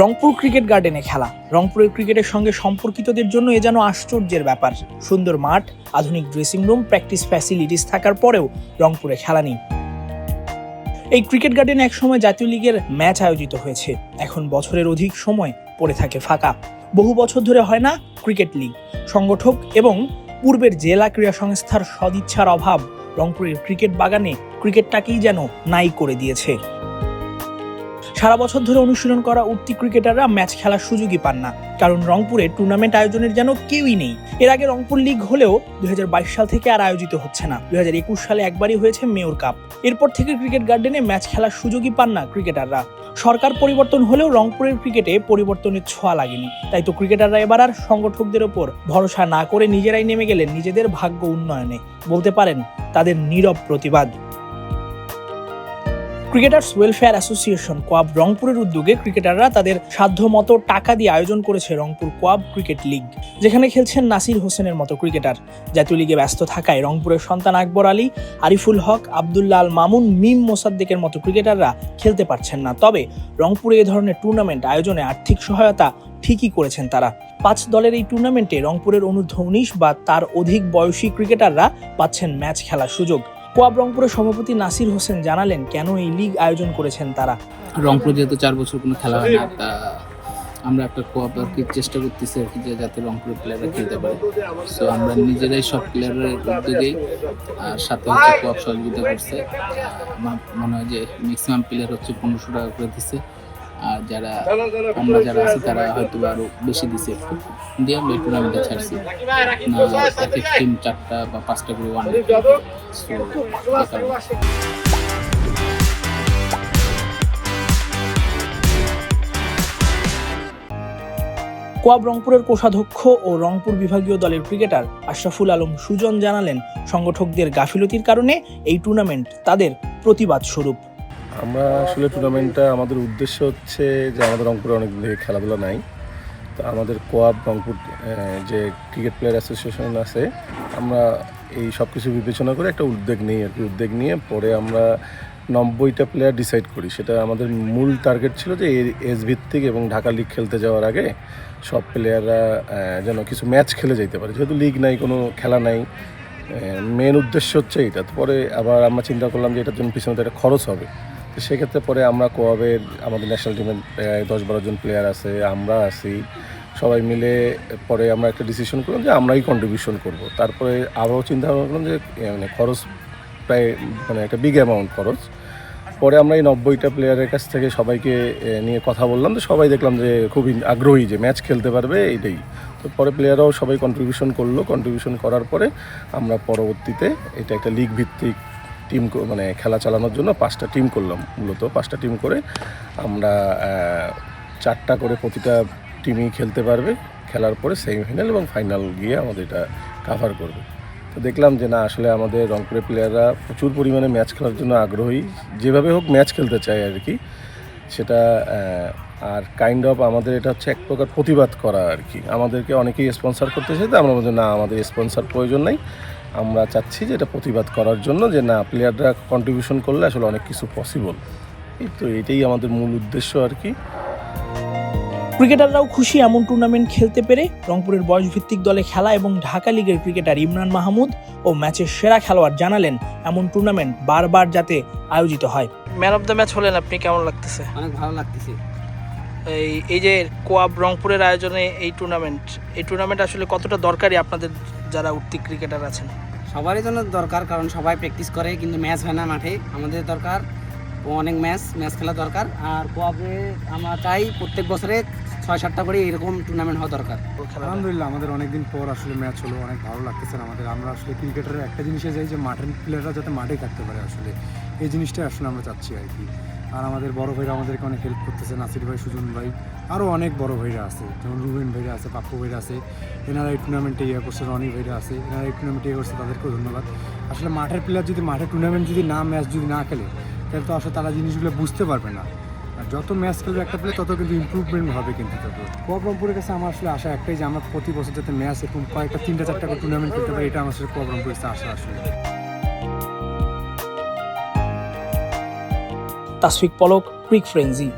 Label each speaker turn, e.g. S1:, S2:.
S1: Rangpur cricket গার্ডেনে খেলা। রংপুরের ক্রিকেটের সঙ্গে সম্পর্কিতদের জন্য এ যেন আশ্চর্যের ব্যাপার। সুন্দর মাঠ, আধুনিক ড্রেসিং রুম প্র্যাকটিস ফ্যাসিলিটিস থাকার পরেও রংপুরে খেলা নেই। এই ক্রিকেট গার্ডেনে একসময় জাতীয় লিগের ম্যাচ আয়োজিত হয়েছে। এখন বছরের অধিক সময় পড়ে থাকে ফাঁকা। বহু বছর ধরে হয় না ক্রিকেট লিগ। সংগঠক এবং পূর্বের জেলা ক্রীড়া সংস্থার সদিচ্ছার অভাব রংপুরের ক্রিকেট বাগানে ক্রিকেটটাকেই যেন নাই করে দিয়েছে। সারা বছর ধরে অনুশীলন করা উঠতি ক্রিকেটাররা ম্যাচ খেলার সুযোগই পান না। কারণ রংপুরে টুর্নামেন্ট আয়োজনের যেন কেউই নেই। এর আগে রংপুর লিগ হলেও দুই হাজার বাইশ সাল থেকে আর আয়োজিত হচ্ছে না। দুই হাজার একুশ সালে একবারই হয়েছে মেয়র কাপ। এরপর থেকে ক্রিকেট গার্ডেনে ম্যাচ খেলার সুযোগই পান না ক্রিকেটাররা। সরকার পরিবর্তন হলেও রংপুরের ক্রিকেটে পরিবর্তনের ছোঁয়া লাগেনি। তাই তো ক্রিকেটাররা এবার আর সংগঠকদের ওপর ভরসা না করে নিজেরাই নেমে গেলেন নিজেদের ভাগ্য উন্নয়নে। বলতে পারেন, তাদের নীরব প্রতিবাদ। ক্রিকেটার্স ওয়েলফেয়ার অ্যাসোসিয়েশন, কোয়াব রংপুরের উদ্যোগে ক্রিকেটাররা তাদের সাধ্যমতো টাকা দিয়ে আয়োজন করেছে রংপুর কোয়াব ক্রিকেট লিগ, যেখানে খেলছেন নাসির হোসেনের মতো ক্রিকেটার। জাতীয় লিগে ব্যস্ত থাকায় রংপুরের সন্তান আকবর আলী, আরিফুল হক আবদুল্লাহ আল মামুন, মিম মোসাদ্দেকের মতো ক্রিকেটাররা খেলতে পারছেন না। তবে রংপুরে এ ধরনের টুর্নামেন্ট আয়োজনে আর্থিক সহায়তা ঠিকই করেছেন তারা। পাঁচ দলের এই টুর্নামেন্টে রংপুরের অনূর্ধ্ব উনিশ বা তার অধিক বয়সী ক্রিকেটাররা পাচ্ছেন ম্যাচ খেলার সুযোগ। কোয়াব রংপুরের সভাপতি নাসির হোসেন জানালেন, কেন এই লিগ আয়োজন করেছেন তারা?
S2: রংপুর যেহেতু চার বছর কোনো খেলা হয় না, তা আমরা একটা কোয়াপ আর কি চেষ্টা করতেছি আর কি যে যাতে রংপুর প্লেয়াররা খেলতে পারে। সো আমরা নিজেরাই সব প্লেয়ারের উদ্যোগেই আর সাথে হচ্ছে কোয়াপ সহযোগিতা করছে। আমার মনে হয় যে ম্যাক্সিমাম প্লেয়ার হচ্ছে পনেরোশো টাকা করে দিচ্ছে আর যারা আমরা যারা আছি তারা হয়তো আরও বেশি দিছে একটু। দিয়ে আমরা টুর্নামেন্টে ছাড়ছি। না এক এক টিম চারটা বা পাঁচটা করে ওয়ান
S1: কোয়াব রংপুরের কোষাধ্যক্ষ ও রংপুর বিভাগীয় দলের ক্রিকেটার আশরাফুল আলম সুজন জানালেন সংগঠকদের গাফিলতির কারণে এই টুর্নামেন্ট তাদের প্রতিবাদ স্বরূপ।
S3: আমরা আসলে টুর্নামেন্টটা আমাদের উদ্দেশ্য হচ্ছে যে আমাদের রংপুরে অনেক দিন থেকে খেলাধুলা নাই। তো আমাদের কোয়াব, রংপুর যে ক্রিকেট প্লেয়ার অ্যাসোসিয়েশন আছে, আমরা এই সব কিছু বিবেচনা করে একটা উদ্যোগ নিই আর কি। উদ্যোগ নিয়ে পরে আমরা নব্বইটা প্লেয়ার ডিসাইড করি। সেটা আমাদের মূল টার্গেট ছিল যে এজ ভিত্তিক এবং ঢাকা লিগ খেলতে যাওয়ার আগে সব প্লেয়াররা যেন কিছু ম্যাচ খেলে যেতে পারে। যেহেতু লিগ নাই, কোনো খেলা নাই মেন উদ্দেশ্য হচ্ছে এটা তো পরে আবার আমরা চিন্তা করলাম যে এটার জন্য পিছনে একটা খরচ হবে। সেক্ষেত্রে পরে আমরা কোয়াবের আমাদের ন্যাশনাল টিমের দশ বারো জন প্লেয়ার আছে, আমরা আছি। সবাই মিলে পরে আমরা একটা ডিসিশন করলাম যে আমরাই কন্ট্রিবিউশন করব। তারপরে আরও চিন্তা করলাম যে মানে খরচ প্রায় মানে একটা বিগ অ্যামাউন্ট খরচ। পরে আমরা এই নব্বইটা প্লেয়ারের কাছ থেকে সবাইকে নিয়ে কথা বললাম, তো সবাই দেখলাম যে খুবই আগ্রহী যে ম্যাচ খেলতে পারবে, এইটাই। তো পরে প্লেয়াররাও সবাই কন্ট্রিবিউশন করল। কন্ট্রিবিউশন করার পরে আমরা পরবর্তীতে এটা একটা লিগ ভিত্তিক টিম মানে খেলা চালানোর জন্য পাঁচটা টিম করলাম, মূলত পাঁচটা টিম করে আমরা চারটা করে প্রতিটা টিমই খেলতে পারবে, খেলার পরে সেমিফাইনাল এবং ফাইনাল গিয়ে আমাদের এটা কাভার করবে। তো দেখলাম যে না, আসলে আমাদের রংপুরের প্লেয়াররা প্রচুর পরিমাণে ম্যাচ খেলার জন্য আগ্রহী। যেভাবে হোক ম্যাচ খেলতে চায় আর কি, সেটা আর কাইন্ড অফ আমাদের এটা হচ্ছে এক প্রকার প্রতিবাদ করা আর কি। আমাদেরকে অনেকেই স্পন্সর করতে চাই তো আমরা বলছি না, আমাদের স্পন্সর প্রয়োজন নাই। আমরা চাচ্ছি যে এটা প্রতিবাদ করার জন্য যে না প্লেয়াররা কন্ট্রিবিউশন করলে আসলে অনেক কিছু পসিবল এই তো এটাই আমাদের মূল উদ্দেশ্য আর কি।
S1: ক্রিকেটাররাও খুশি এমন টুর্নামেন্ট খেলতে পেরে। রংপুরের বয়সভিত্তিক দলে খেলা এবং ঢাকা লিগের ক্রিকেটার ইমরান মাহমুদ ও ম্যাচের সেরা খেলোয়াড় জানালেন এমন টুর্নামেন্ট বারবার যাতে আয়োজিত হয়। ম্যান অফ দ্য ম্যাচ হলেন আপনি কেমন লাগতেছে?
S4: অনেক ভালো লাগতেছে।
S1: এই এই যে কোয়াব রংপুরের আয়োজনে এই টুর্নামেন্ট এই টুর্নামেন্ট আসলে কতটা দরকারি আপনাদের যারা উঠতি ক্রিকেটার আছেন?
S4: সবারই জন্য দরকার কারণ সবাই প্র্যাকটিস করে কিন্তু ম্যাচ হয় না মাঠে। আমাদের দরকার অনেক ম্যাচ ম্যাচ খেলা দরকার। আর কোয়াবে আমরা চাই প্রত্যেক বছরে ছয় সাতটা করে এরকম টুর্নামেন্ট হওয়া দরকার।
S5: আলহামদুলিল্লাহ আমাদের অনেকদিন পর আসলে ম্যাচ হলো অনেক ভালো লাগতেছে আমাদের। আমরা আসলে ক্রিকেটারের একটা জিনিসে যাই যে মাঠের প্লেয়াররা যাতে মাঠে থাকতে পারে আসলে। এই জিনিসটাই আসলে আমরা চাচ্ছি আর কি। আর আমাদের বড় ভাইরা আমাদেরকে অনেক হেল্প করতেছে নাসির ভাই সুজন ভাই। আরও অনেক বড় ভাইরা আছে, যেমন রুবেন ভাইরা আছে, পাপ্পু ভাইরা আছে, এনারা এই টুর্নামেন্টে ইয়ে করছে, রনি ভাইরা আছে, এনারা এই টুর্নামেন্টে ইয়ে করছে, তাদেরকেও ধন্যবাদ। আসলে মাঠের প্লেয়ার যদি, মাঠের টুর্নামেন্ট যদি না ম্যাচ যদি না খেলে, তাহলে তো আসলে তারা জিনিসগুলো বুঝতে পারবে না। আর যত ম্যাচ খেলবে একটা প্লেয়ার তত কিন্তু ইম্প্রুভমেন্ট হবে কিন্তু তত কোয়াবরমপুরের কাছে আমার আসলে আশা একটাই যে, আমরা প্রতি বছর যাতে ম্যাচ এরকম কয়েকটা, তিনটা, চারটা করে টুর্নামেন্ট খেলতে পারি, এটা আমার আসলে কোয়াবরমপুরের কাছে আশা আসলে।
S1: তাসফিক পলক, ক্রিক ফ্রেঞ্জি